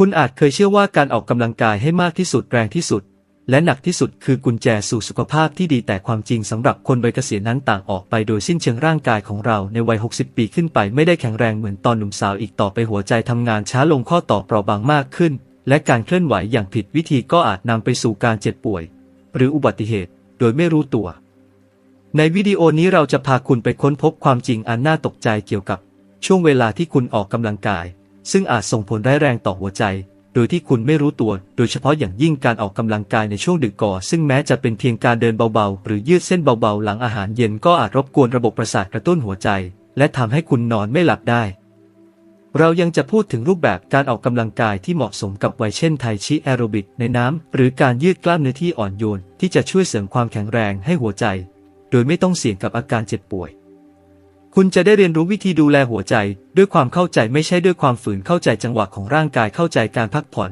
คุณอาจเคยเชื่อว่าการออกกำลังกายให้มากที่สุดแรงที่สุด และหนักที่สุดคือกุญแจสู่สุขภาพที่ดีแต่ความจริงสำหรับคนวัยเกษียณนั้นต่างออกไปโดยสิ้นเชิงร่างกายของเราในวัย 60 ปีขึ้นไปไม่ได้แข็งแรงเหมือนตอนหนุ่มสาวอีกต่อไปหัวใจทำงานช้าลงข้อต่อเปราะบางมากขึ้น และการเคลื่อนไหวอย่างผิดวิธีก็อาจนำไปสู่การเจ็บป่วย หรืออุบัติเหตุ โดยไม่รู้ตัว ในวิดีโอนี้เราจะพาคุณไปค้นพบความจริงอันน่าตกใจเกี่ยวกับ ช่วงเวลาที่คุณออกกำลังกาย ซึ่งอาจส่งผลร้ายแรงต่อหัวใจ โดยที่คุณไม่รู้ตัว โดยเฉพาะอย่างยิ่งการออกกำลังกายในช่วงดึกก่อ ซึ่งแม้จะเป็นเพียงการเดินเบาๆ หรือยืดเส้นเบาๆ หลังอาหารเย็นก็อาจรบกวนระบบประสาทกระตุ้นหัวใจ และทำให้คุณนอนไม่หลับได้ เรายังจะพูดถึงรูปแบบการออกกำลังกายที่เหมาะสมกับวัยเช่นไทชิแอโรบิกในน้ำหรือการยืดกล้ามเนื้อที่อ่อนโยนที่จะช่วยเสริมความแข็งแรงให้หัวใจ โดยไม่ต้องเสี่ยงกับอาการเจ็บป่วย คุณจะได้เรียนรู้วิธีดูแลหัวใจ ด้วยความเข้าใจไม่ใช่ด้วยความฝืนเข้าใจจังหวะของร่างกายเข้าใจการพักผ่อน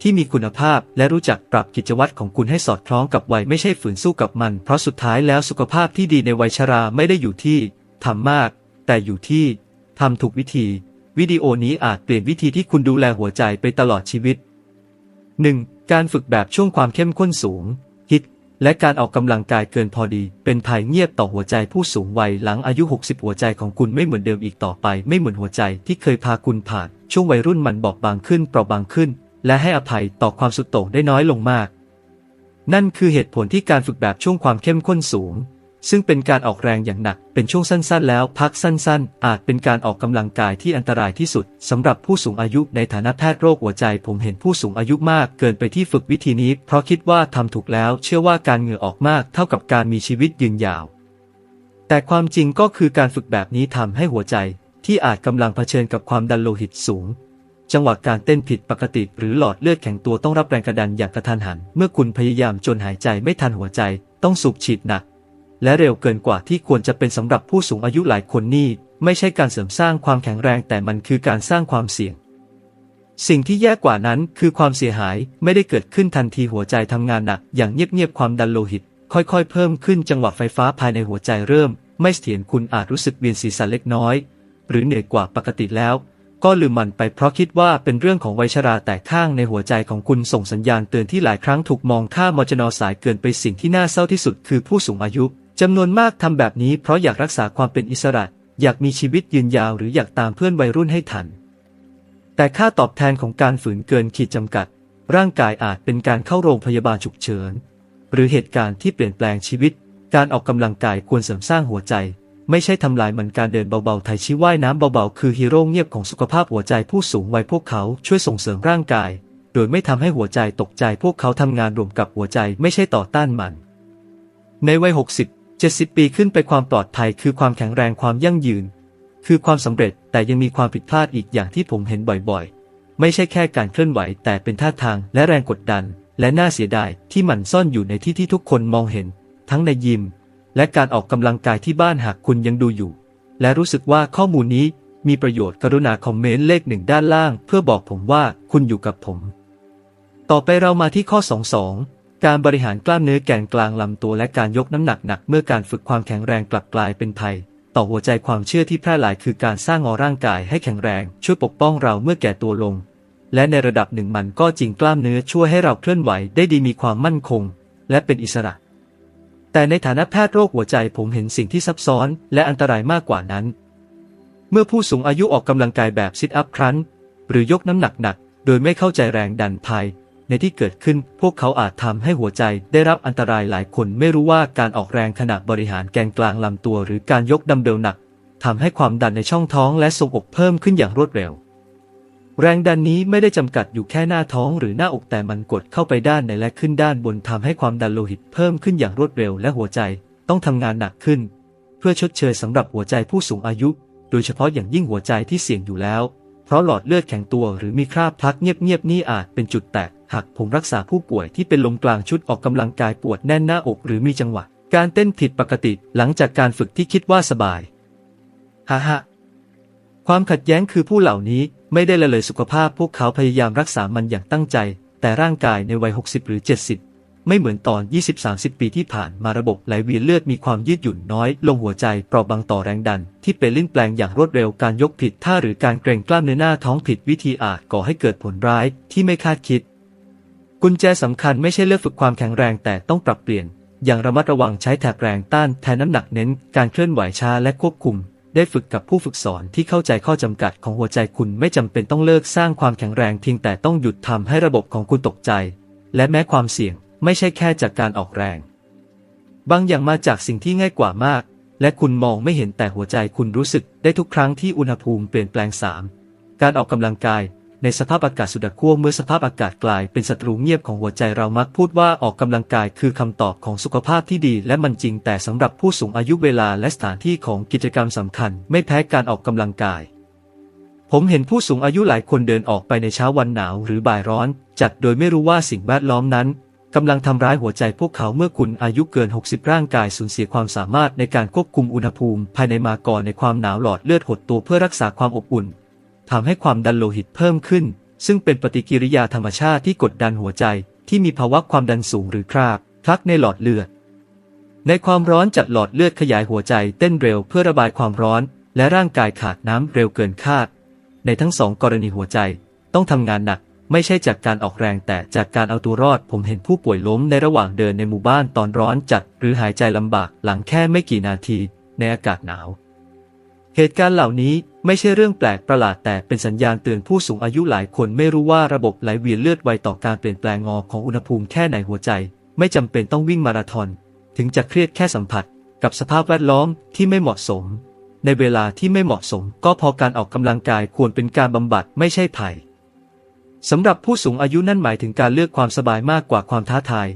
ที่มีคุณภาพและรู้จักปรับกิจวัตรของคุณให้สอดคล้องกับวัยไม่ใช่ฝืนสู้กับมัน เพราะสุดท้ายแล้วสุขภาพที่ดีในวัยชราไม่ได้อยู่ที่ทำมาก แต่อยู่ที่ทำถูกวิธี วิดีโอนี้อาจเปลี่ยนวิธีที่คุณดูแลหัวใจไปตลอดชีวิต 1. การฝึกแบบช่วงความเข้มข้นสูง และการออกกำลังกายเกินพอดี เป็นภัยเงียบต่อหัวใจผู้สูงวัยหลังอายุ 60 หัวใจของคุณไม่เหมือนเดิมอีกต่อไป ไม่เหมือนหัวใจที่เคยพาคุณผ่าน ช่วงวัยรุ่นมันบอบบางขึ้นเปราะบางขึ้น และให้อภัยต่อความสุดโต่งได้น้อยลงมาก นั่นคือเหตุผลที่การฝึกแบบช่วงความเข้มข้นสูง ซึ่งเป็นการออกแรงอย่างหนัก เป็นช่วงสั้นๆ แล้วพักสั้นๆ อาจเป็นการออกกำลังกายที่อันตรายที่สุดสำหรับผู้สูงอายุในฐานะแพทย์โรคหัวใจ ผมเห็นผู้สูงอายุมากเกินไปที่ฝึกวิธีนี้ เพราะคิดว่าทำถูกแล้ว เชื่อว่าการเหงื่อออกมากเท่ากับการมีชีวิตยืนยาว แต่ความจริงก็คือการฝึกแบบนี้ทำให้หัวใจ ที่อาจกำลังเผชิญกับความดันโลหิตสูงจังหวะการเต้นผิดปกติหรือหลอดเลือดแข็งตัวต้องรับแรงกระดันอย่างกระทันหัน เมื่อคุณพยายามจนหายใจไม่ทันหัวใจ ต้องสูบฉีดหนัก และเร็วเกินกว่าที่ควรจะเป็นสำหรับผู้สูงอายุหลายคนนี่ ไม่ใช่การเสริมสร้างความแข็งแรงแต่มันคือการสร้างความเสี่ยง สิ่งที่แย่กว่านั้นคือความเสียหายไม่ได้เกิดขึ้นทันทีหัวใจทำงานหนักอย่างเงียบๆความดันโลหิต ค่อยๆ เพิ่มขึ้นจังหวะไฟฟ้าภายในหัวใจเริ่ม ไม่เสถียรคุณอาจรู้สึกเวียนศีรษะเล็กน้อย หรือเหนื่อยกว่าปกติแล้วก็ลืมมันไปเพราะคิดว่าเป็นเรื่องของวัยชราแต่ข้างในหัวใจของคุณส่งสัญญาณเตือนที่หลายครั้งถูกมองข้ามมจนอสายเกินไปสิ่งที่น่าเศร้าที่สุดคือผู้สูงอายุ จำนวนมากทำแบบนี้เพราะอยากรักษาความเป็นอิสระ อยากมีชีวิตยืนยาวหรืออยากตามเพื่อนวัยรุ่นให้ทัน แต่ค่าตอบแทนของการฝืนเกินขีดจำกัด ร่างกายอาจเป็นการเข้าโรงพยาบาลฉุกเฉิน หรือเหตุการณ์ที่เปลี่ยนแปลงชีวิต การออกกำลังกายควรเสริมสร้างหัวใจ ไม่ใช่ทำลายเหมือนการเดินเบาๆไทยชีว่ายน้ำเบาๆคือฮีโร่เงียบของสุขภาพหัวใจผู้สูงวัยพวกเขาช่วยส่งเสริมร่างกาย โดยไม่ทำให้หัวใจตกใจพวกเขาทำงานรวมกับหัวใจไม่ใช่ต่อต้านมัน ในวัย 60 70 ปีขึ้นไปความปลอดภัยคือความแข็งแรงความยั่งยืน คือความสำเร็จแต่ยังมีความผิดพลาดอีกอย่างที่ผมเห็นบ่อยๆ ไม่ใช่แค่การเคลื่อนไหวแต่เป็นท่าทางและแรงกดดัน และน่าเสียดายที่มันซ่อนอยู่ในที่ที่ทุกคนมองเห็น ทั้งในยิม และการออกกำลังกายที่บ้านหากคุณยังดูอยู่ และรู้สึกว่าข้อมูลนี้มีประโยชน์กรุณาคอมเมนต์เลขหนึ่งด้านล่าง เพื่อบอกผมว่าคุณอยู่กับผม ต่อไปเรามาที่ข้อ 22 การบริหารกล้ามเนื้อแกนกลางลำตัวและการยกน้ำหนักหนักเมื่อการฝึกความแข็งแรงกลับกลายเป็นภัย ต่อหัวใจความเชื่อที่แพร่หลายคือการสร้างงอร่างกายให้แข็งแรง ช่วยปกป้องเราเมื่อแก่ตัวลง และในระดับหนึ่งมันก็จริงกล้ามเนื้อช่วยให้เราเคลื่อนไหวได้ดีมีความมั่นคง และเป็นอิสระ แต่ในฐานะแพทย์โรคหัวใจผมเห็นสิ่งที่ซับซ้อน และอันตรายมากกว่านั้น เมื่อผู้สูงอายุออกกำลังกายแบบซิทอัพครั้น หรือยกน้ำหนักหนัก โดยไม่เข้าใจแรงดันภาย ในที่เกิดขึ้น พวกเขาอาจทำให้หัวใจได้รับอันตรายหลายคนไม่รู้ว่าการออกแรงขณะบริหารแกนกลางลำตัว หรือการยกดัมเบลหนักทำให้ความดันในช่องท้องและทรงอกเพิ่มขึ้นอย่างรวดเร็ว แรงดันนี้ไม่ได้จำกัดอยู่แค่หน้าท้องหรือหน้าอกแต่มันกดเข้าไปด้านในและขึ้นด้านบนทำให้ความดันโลหิตเพิ่มขึ้นอย่างรวดเร็ว และหัวใจต้องทำงานหนักขึ้น เพื่อชดเชยสำหรับหัวใจผู้สูงอายุ โดยเฉพาะอย่างยิ่งหัวใจที่เสี่ยงอยู่แล้ว เพราะหลอดเลือดแข็งตัวหรือมีคราบพลักเงียบๆนี่อาจเป็นจุดแตกหากผมรักษาผู้ป่วยที่เป็นลมกลางชุดออกกำลังกายปวดแน่นหน้าอกหรือมีจังหวะ การเต้นผิดปกติหลังจากการฝึกที่คิดว่าสบายฮ่าฮ่าความขัดแย้งคือผู้เหล่านี้ไม่ได้ละเลยสุขภาพพวกเขาพยายามรักษามันอย่างตั้งใจ แต่ร่างกายในวัย 60 หรือ 70 ไม่เหมือนตอน 20-30 ปีที่ผ่านมาระบบไหลเวียนเลือดมีความยืดหยุ่นน้อย ลงหัวใจเปราะบางต่อแรงดัน ที่เป็นลิ่นแปลงอย่างรวดเร็วการยกผิดท่าหรือการเกรงกล้ามเนื้อหน้าท้องผิดวิธีอาจก่อให้เกิดผลร้ายที่ไม่คาดคิด กุญแจสำคัญไม่ใช่เลือกฝึกความแข็งแรงแต่ต้องปรับเปลี่ยน อย่างระมัดระวังใช้แถบแรงต้านแทนน้ำหนักเน้น การเคลื่อนไหวช้าและควบคุม ได้ฝึกกับผู้ฝึกสอนที่เข้าใจข้อจำกัดของหัวใจคุณไม่จำเป็นต้องเลิกสร้างความแข็งแรงเพียงแต่ต้องหยุดทำให้ระบบของคุณตกใจ และแม้ความเสี่ยง ไม่ใช่แค่จากการออกแรง บางอย่างมาจากสิ่งที่ง่ายกว่ามาก และคุณมองไม่เห็นแต่หัวใจคุณรู้สึกได้ทุกครั้งที่อุณหภูมิเปลี่ยนแปลงสามการออกกำลังกายในสภาพอากาศสุดขั้วเมื่อสภาพอากาศกลายเป็นศัตรูเงียบของหัวใจเรามักพูดว่าออกกำลังกายคือคำตอบของสุขภาพที่ดี และมันจริงแต่สำหรับผู้สูงอายุเวลาและสถานที่ของกิจกรรมสำคัญ ไม่แพ้การออกกำลังกาย ผมเห็นผู้สูงอายุหลายคนเดินออกไปในเช้าวันหนาวหรือบ่ายร้อน จัดโดยไม่รู้ว่าสิ่งแวดล้อมนั้น กำลังทำร้ายหัวใจพวกเขาเมื่อคุณอายุเกิน 60 ร่างกายสูญเสียความสามารถในการควบคุมอุณหภูมิ ภายในมาก่อนในความหนาวหลอดเลือดหดตัวเพื่อรักษาความอบอุ่นทำให้ความดันโลหิตเพิ่มขึ้น ซึ่งเป็นปฏิกิริยาธรรมชาติที่กดดันหัวใจ ที่มีภาวะความดันสูงหรือคราบพลักในหลอดเลือด ในความร้อนจัดหลอดเลือดขยายหัวใจเต้นเร็วเพื่อระบายความร้อน และร่างกายขาดน้ำเร็วเกินคาด ในทั้งสองกรณีหัวใจต้องทำงานหนัก ไม่ใช่จากการออกแรงแต่จากการเอาตัวรอด ผมเห็นผู้ป่วยล้มในระหว่างเดินในหมู่บ้านตอนร้อนจัด หรือหายใจลำบากหลังแค่ไม่กี่นาทีในอากาศหนาว เหตุการณ์เหล่านี้ไม่ใช่เรื่องแปลกประหลาดแต่เป็นสัญญาณเตือนผู้สูงอายุหลายคนไม่รู้ว่าระบบไหลเวียนเลือดไวต่อการเปลี่ยนแปลงงอของอุณหภูมิแค่ไหนหัวใจ ไม่จำเป็นต้องวิ่งมาราธอน ถึงจะเครียดแค่สัมผัส กับสภาพแวดล้อมที่ไม่เหมาะสม ในเวลาที่ไม่เหมาะสม ก็พอการออกกำลังกายควรเป็นการบำบัดไม่ใช่ภัย สำหรับผู้สูงอายุนั่นหมายถึงการเลือกความสบายมากกว่าความท้าทาย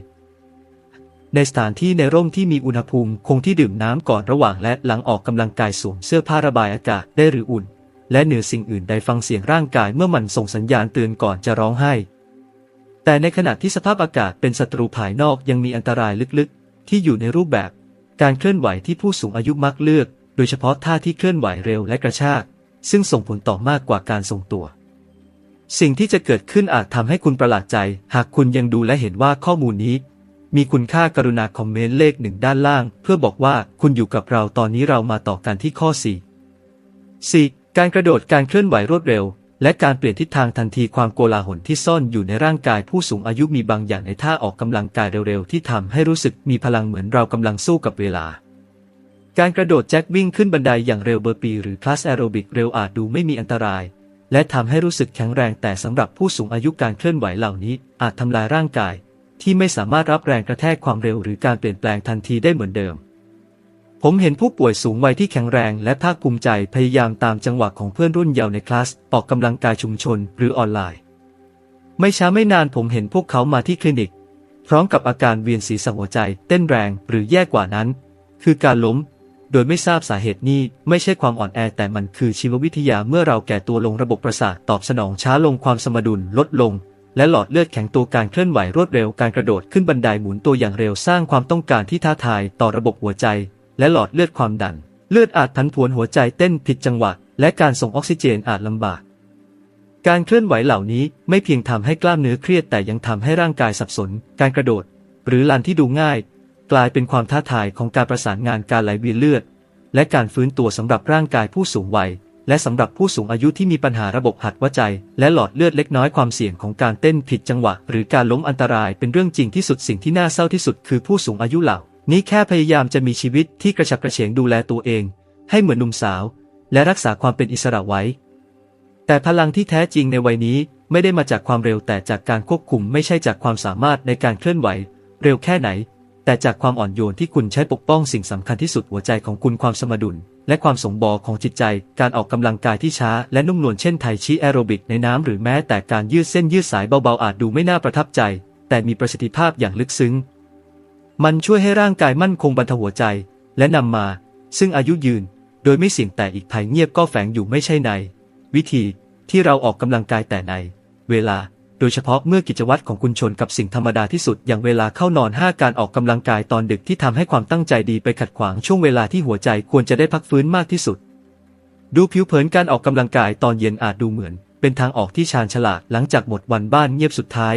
ในสถานที่ในร่มที่มีอุณหภูมิคงที่ดื่มน้ำก่อนระหว่างและหลังออกกำลังกายสวมเสื้อผ้าระบายอากาศได้หรืออุ่น และเหนือสิ่งอื่นใดฟังเสียงร่างกายเมื่อมันส่งสัญญาณเตือนก่อนจะร้องไห้ แต่ในขณะที่สภาพอากาศเป็นศัตรูภายนอกยังมีอันตรายลึกๆ ที่อยู่ในรูปแบบ การเคลื่อนไหวที่ผู้สูงอายุมักเลือก โดยเฉพาะท่าที่เคลื่อนไหวเร็วและกระชาก ซึ่งส่งผลต่อมากกว่าการทรงตัว สิ่งที่จะเกิดขึ้นอาจทำให้คุณประหลาดใจ หากคุณยังดูและเห็นว่าข้อมูลนี้ มีคุณค่ากรุณาคอมเมนต์เลขหนึ่งด้านล่าง เพื่อบอกว่าคุณอยู่กับเราตอนนี้เรามาต่อกันที่ข้อ 4 4. การกระโดดการเคลื่อนไหวรวดเร็ว และการเปลี่ยนทิศทางทันทีความโกลาหลที่ซ่อนอยู่ในร่างกายผู้สูงอายุมีบางอย่างในท่าออกกำลังกายเร็วๆ ที่ทำให้รู้สึกมีพลังเหมือนเรากำลังสู้กับเวลาการกระโดดแจ็ควิ่งขึ้นบันไดอย่างเร็วเบอร์ปี หรือคลาสแอโรบิกเร็วอาจดูไม่มีอันตราย และทำให้รู้สึกแข็งแรงแต่สำหรับผู้สูงอายุการเคลื่อนไหวเหล่านี้ อาจทำลายร่างกาย ที่ไม่สามารถรับแรงกระแทกความเร็วหรือการเปลี่ยนแปลงทันทีได้เหมือนเดิม ผมเห็นผู้ป่วยสูงวัยที่แข็งแรงและภาคภูมิใจพยายามตามจังหวะของเพื่อนรุ่นเยาว์ในคลาสออกกำลังกายชุมชนหรือออนไลน์ ไม่ช้าไม่นานผมเห็นพวกเขามาที่คลินิก พร้อมกับอาการเวียนศีรษะหัวใจ เต้นแรงหรือแย่กว่านั้น คือการล้ม โดยไม่ทราบสาเหตุนี้ไม่ใช่ความอ่อนแอแต่มันคือชีววิทยาเมื่อเราแก่ตัวลงระบบประสาทตอบสนองช้าลงความสมดุลลดลง และหลอดเลือดแข็งตัวการเคลื่อนไหวรวดเร็วการกระโดดขึ้นบันไดหมุนตัวอย่างเร็วสร้างความต้องการที่ท้าทายต่อระบบหัวใจ และหลอดเลือดความดัน เลือดอาจพันผวนหัวใจเต้นผิดจังหวะ และการส่งออกซิเจนอาจลำบากการเคลื่อนไหวเหล่านี้ไม่เพียงทำให้กล้ามเนื้อเครียดแต่ยังทำให้ร่างกายสับสน การกระโดด หรือลานที่ดูง่าย กลายเป็นความท้าทายของการประสานงานการไหลเวียนเลือด และการฟื้นตัวสำหรับร่างกายผู้สูงวัย และสำหรับผู้สูงอายุที่มีปัญหาระบบหัดหัวใจ และหลอดเลือดเล็กน้อยความเสี่ยงของการเต้นผิดจังหวะ หรือการล้มอันตรายเป็นเรื่องจริงที่สุดสิ่งที่น่าเศร้าที่สุดคือผู้สูงอายุเหล่า นี้แค่พยายามจะมีชีวิตที่กระฉับกระเฉงดูแลตัวเอง ให้เหมือนหนุ่มสาว และรักษาความเป็นอิสระไว้ แต่พลังที่แท้จริงในวัยนี้ไม่ได้มาจากความเร็วแต่จากการควบคุมไม่ใช่จากความสามารถในการเคลื่อนไหว เร็วแค่ไหน แต่จากความอ่อนโยนที่คุณใช้ปกป้องสิ่งสำคัญที่สุดหัวใจของคุณความสมดุล และความสมบอของจิตใจ การออกกำลังกายที่ช้าและนุ่มนวลเช่นไทชีแอโรบิกในน้ำหรือแม้แต่การยืดเส้นยืดสายเบาๆอาจดูไม่น่าประทับใจ แต่มีประสิทธิภาพอย่างลึกซึ้ง มันช่วยให้ร่างกายมั่นคงบรรทหัวใจ และนำมา ซึ่งอายุยืน โดยไม่เสี่ยงแต่อีกภัยเงียบก็แฝงอยู่ไม่ใช่ใน วิธีที่เราออกกำลังกายแต่ใน เวลา โดยเฉพาะเมื่อกิจวัตรของคุณชนกับสิ่งธรรมดาที่สุด อย่างเวลาเข้านอน 5 การออกกำลังกายตอนดึกที่ทำให้ความตั้งใจดีไปขัดขวางช่วงเวลาที่หัวใจควรจะได้พักฟื้นมากที่สุด ดูผิวเผินการออกกำลังกายตอนเย็นอาจดูเหมือน เป็นทางออกที่ชาญฉลาดหลังจากหมดวันบ้านเงียบสุดท้าย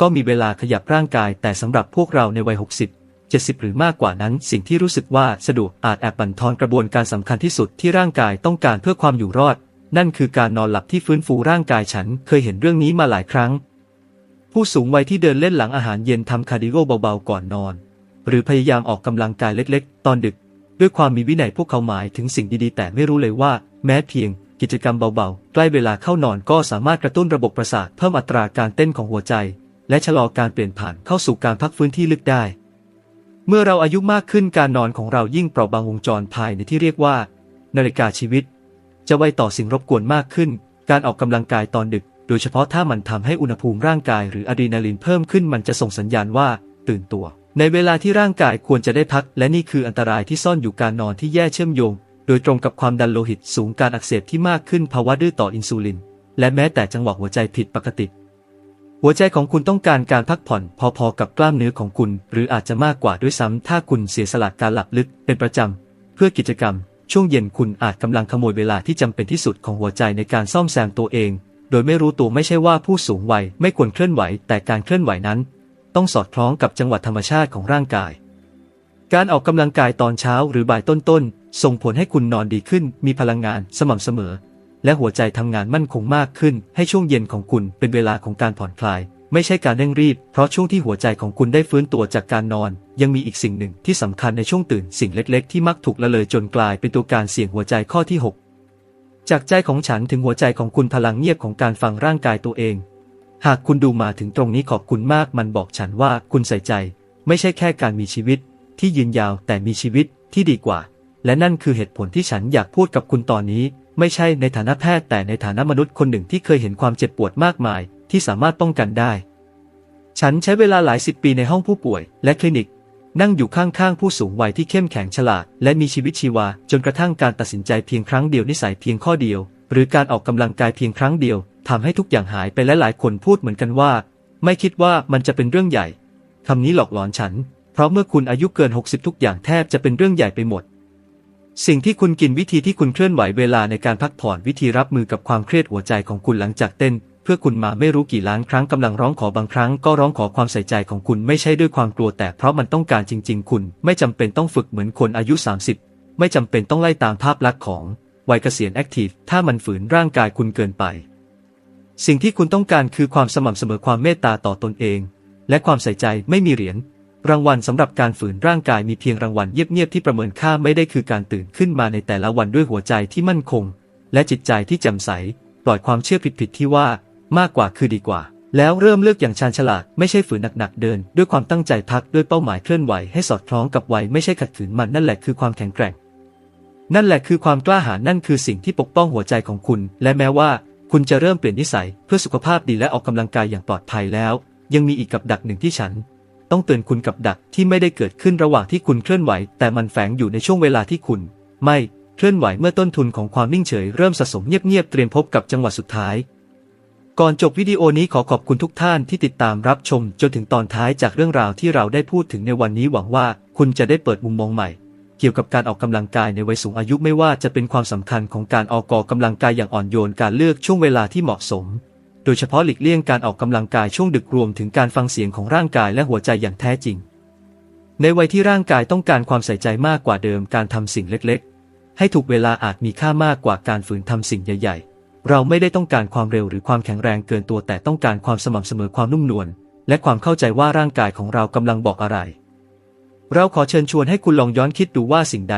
ก็มีเวลาขยับร่างกาย แต่สำหรับพวกเราในวัย 60 70 หรือมากกว่านั้น สิ่งที่รู้สึกว่าสะดวกอาจแอบบั่นทอนกระบวนการสำคัญที่สุดที่ร่างกายต้องการเพื่อความอยู่รอด นั่นคือการนอนหลับที่ฟื้นฟูร่างกายฉันเคยเห็นเรื่องนี้มาหลายครั้ง ผู้สูงวัยที่เดินเล่นหลังอาหารเย็นทำคาร์ดิโอเบาๆก่อนนอน หรือพยายามออกกำลังกายเล็กๆ ตอนดึก ด้วยความมีวินัยพวกเขาหมายถึงสิ่งดีๆ แต่ไม่รู้เลยว่า แม้เพียง กิจกรรมเบาๆ ใกล้เวลาเข้านอนก็สามารถกระตุ้นระบบประสาทเพิ่มอัตราการเต้นของหัวใจ และชะลอการเปลี่ยนผ่านเข้าสู่การพักฟื้นที่ลึกได้ เมื่อเราอายุมากขึ้นการนอนของเรายิ่งเปราะบางวงจรภายในที่เรียกว่า นาฬิกาชีวิต จะไวต่อสิ่งรบกวนมากขึ้น การออกกำลังกายตอนดึก โดยเฉพาะถ้ามันทำให้อุณหภูมิร่างกายหรืออะดรีนาลีนเพิ่มขึ้นมันจะส่งสัญญาณว่า ตื่นตัว ในเวลาที่ร่างกายควรจะได้พัก และนี่คืออันตรายที่ซ่อนอยู่การนอนที่แย่เชื่อมโยง โดยตรงกับความดันโลหิตสูงการอักเสบที่มากขึ้นภาวะดื้อต่ออินซูลิน และแม้แต่จังหวะหัวใจผิดปกติ หัวใจของคุณต้องการการพักผ่อน พอๆกับกล้ามเนื้อของคุณ หรืออาจจะมากกว่าด้วยซ้ำถ้าคุณเสียสละการหลับลึกเป็นประจำเพื่อกิจกรรม ช่วงเย็นคุณอาจกำลังขโมยเวลาที่จำเป็นที่สุดของหัวใจในการซ่อมแซมตัวเอง โดยไม่รู้ตัวไม่ใช่ว่าผู้สูงวัยไม่ควรเคลื่อนไหว แต่การเคลื่อนไหวนั้น ต้องสอดคล้องกับจังหวะธรรมชาติของร่างกาย การออกกำลังกายตอนเช้าหรือบ่ายต้นๆ ส่งผลให้คุณนอนดีขึ้น มีพลังงานสม่ำเสมอ และหัวใจทำงานมั่นคงมากขึ้น ให้ช่วงเย็นของคุณเป็นเวลาของการผ่อนคลาย ไม่ใช่การเร่งรีบ เพราะช่วงที่หัวใจของคุณได้ฟื้นตัวจากการนอน ยังมีอีกสิ่งหนึ่งที่สำคัญในช่วงตื่นสิ่งเล็กๆ ที่มักถูกละเลยจนกลายเป็นตัวการเสี่ยงหัวใจข้อที่ 6 จากใจของฉันถึงหัวใจของคุณพลังเงียบของการฟังร่างกายตัวเอง หากคุณดูมาถึงตรงนี้ขอบคุณมากมันบอกฉันว่าคุณใส่ใจ ไม่ใช่แค่การมีชีวิต ที่ยืนยาวแต่มีชีวิตที่ดีกว่า และนั่นคือเหตุผลที่ฉันอยากพูดกับคุณตอนนี้ ไม่ใช่ในฐานะแพทย์แต่ในฐานะมนุษย์คนหนึ่งที่เคยเห็นความเจ็บปวดมากมาย ที่สามารถป้องกันได้ ฉันใช้เวลาหลายสิบปีในห้องผู้ป่วย และคลินิก นั่งอยู่ข้างๆผู้สูงวัยที่เข้มแข็งฉลาด และมีชีวิตชีวา จนกระทั่งการตัดสินใจเพียงครั้งเดียวนิสัยเพียงข้อเดียว หรือการออกกำลังกายเพียงครั้งเดียวทำให้ทุกอย่างหายไปและหลายคนพูดเหมือนกันว่า ไม่คิดว่ามันจะเป็นเรื่องใหญ่คำนี้หลอกหลอนฉัน เพราะเมื่อคุณอายุเกิน 60 ทุกอย่างแทบจะเป็นเรื่องใหญ่ไปหมด สิ่งที่คุณกินวิธีที่คุณเคลื่อนไหวเวลาในการพักผ่อนวิธีรับมือกับความเครียดหัวใจของคุณหลังจากเต้น เพื่อคุณมาไม่รู้กี่ล้านครั้งกำลังร้องขอบางครั้งก็ร้องขอความใส่ใจของคุณไม่ใช่ด้วยความกลัวแต่เพราะมันต้องการจริง ๆ คุณไม่จำเป็นต้องฝึกเหมือนคนอายุ 30 ไม่จำเป็นต้องไล่ตามภาพลักษณ์ของวัยเกษียณแอคทีฟถ้ามันฝืนร่างกายคุณเกินไป สิ่งที่คุณต้องการคือความสม่ำเสมอความเมตตาต่อตนเอง และความใส่ใจไม่มีเหรียญรางวัลสำหรับการฝืนร่างกายมีเพียงรางวัลเงียบๆที่ประเมินค่าไม่ได้คือการตื่นขึ้นมาในแต่ละวันด้วยหัวใจที่มั่นคง และจิตใจที่แจ่มใสปล่อยความเชื่อผิดๆที่ว่า มากกว่าคือดีกว่า แล้วเริ่มเลือกอย่างชาญฉลาดไม่ใช่ฝืนหนักๆเดิน ด้วยความตั้งใจพักด้วยเป้าหมายเคลื่อนไหวให้สอดคล้องกับวัยไม่ใช่ขัดขืนมันนั่นแหละคือความแข็งแกร่ง นั่นแหละคือความกล้าหาญนั่นคือสิ่งที่ปกป้องหัวใจของคุณ และแม้ว่าคุณจะเริ่มเปลี่ยนนิสัยเพื่อสุขภาพดีและออกกำลังกายอย่างปลอดภัยแล้ว ยังมีอีกกับดักหนึ่งที่ฉัน ต้องเตือนคุณกับดักที่ไม่ได้เกิดขึ้นระหว่างที่คุณเคลื่อนไหว แต่มันแฝงอยู่ในช่วงเวลาที่คุณ ไม่เคลื่อนไหวเมื่อต้นทุนของความนิ่งเฉยเริ่มสะสมเงียบๆเตรียมพบกับจังหวะสุดท้าย ก่อนจบวิดีโอนี้ขอขอบคุณทุกท่านที่ติดตามรับชมจนถึงตอนท้ายจากเรื่องราวที่เราได้พูดถึงในวันนี้หวังว่าคุณจะได้เปิดมุมมองใหม่ เกี่ยวกับการออกกำลังกายในวัยสูงอายุไม่ว่าจะเป็นความสำคัญของการออกกอกำลังกายอย่างอ่อนโยนการเลือกช่วงเวลาที่เหมาะสม โดยเฉพาะหลีกเลี่ยงการออกกำลังกายช่วงดึกรวมถึงการฟังเสียงของร่างกายและหัวใจอย่างแท้จริง ในวัยที่ร่างกายต้องการความใส่ใจมากกว่าเดิมการทำสิ่งเล็กๆ ให้ถูกเวลาอาจมีค่ามากกว่าการฝืนทำสิ่งใหญ่ๆ เราไม่ได้ต้องการความเร็วหรือความแข็งแรงเกินตัวแต่ต้องการความสม่ำเสมอความนุ่มนวลและความเข้าใจว่าร่างกายของเรากำลังบอกอะไร เราขอเชิญชวนให้คุณลองย้อนคิดดูว่าสิ่งใด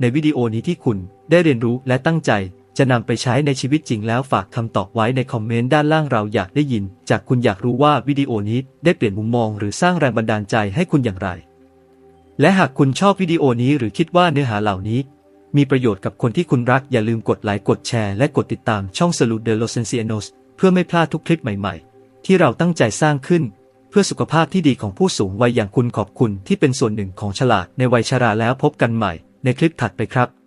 ในวิดีโอนี้ที่คุณได้เรียนรู้และตั้งใจ จะนำไปใช้ในชีวิตจริงแล้วฝากคำตอบไว้ในคอมเมนต์ด้านล่างเราอยากได้ยิน จากคุณอยากรู้ว่าวิดีโอนี้ได้เปลี่ยนมุมมอง หรือสร้างแรงบันดาลใจให้คุณอย่างไร และหากคุณชอบวิดีโอนี้หรือคิดว่าเนื้อหาเหล่านี้ มีประโยชน์กับคนที่คุณรักอย่าลืมกดไลค์กดแชร์และกดติดตามช่อง Salud de los Ancianos เพื่อไม่พลาดทุกคลิปใหม่ๆ ที่เราตั้งใจสร้างขึ้น เพื่อสุขภาพที่ดีของผู้สูงวัยอย่างคุณขอบคุณที่เป็นส่วนหนึ่งของฉลาดในวัยชราแล้วพบกันใหม่ในคลิปถัดไปครับ